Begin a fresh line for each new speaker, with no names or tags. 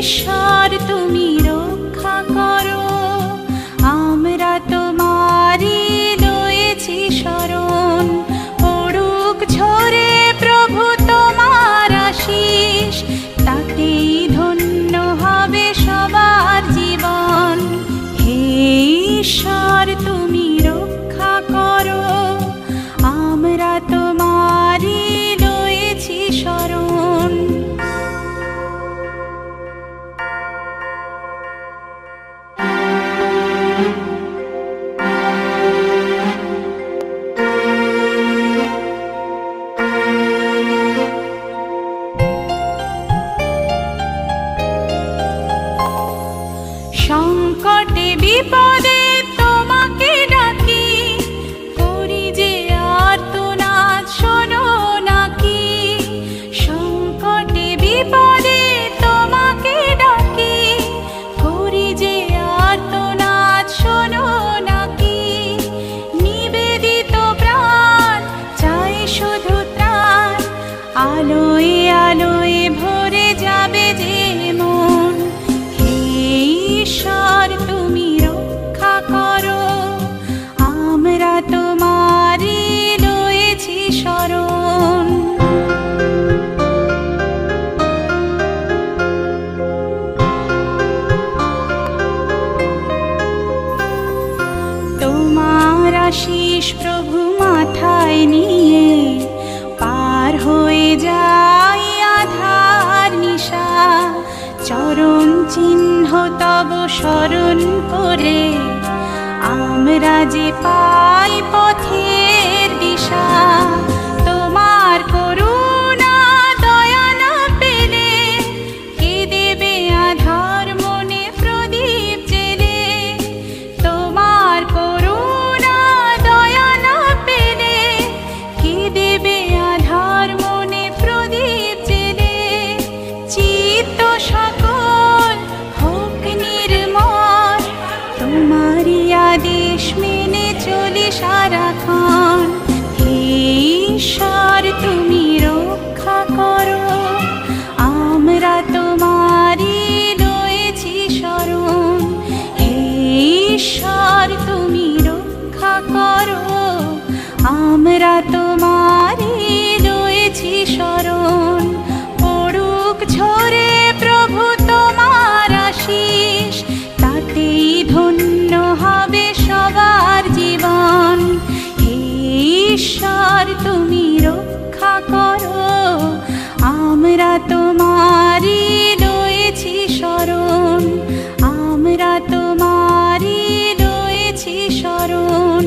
ঈশ্বর পদ তোমার আশিস প্রভু মাথায় নিয়ে পার হয়ে যাই আধার নিশা। চরণ চিহ্ন তব স্মরণ করে আমরা যে পাই পথের দিশা। সারাক্ষণ জীবন ঈশ্বর তুমি রক্ষা করো। আমরা তোমারই রয়েছি স্মরণ আমরা তোমারই রয়েছি স্মরণ।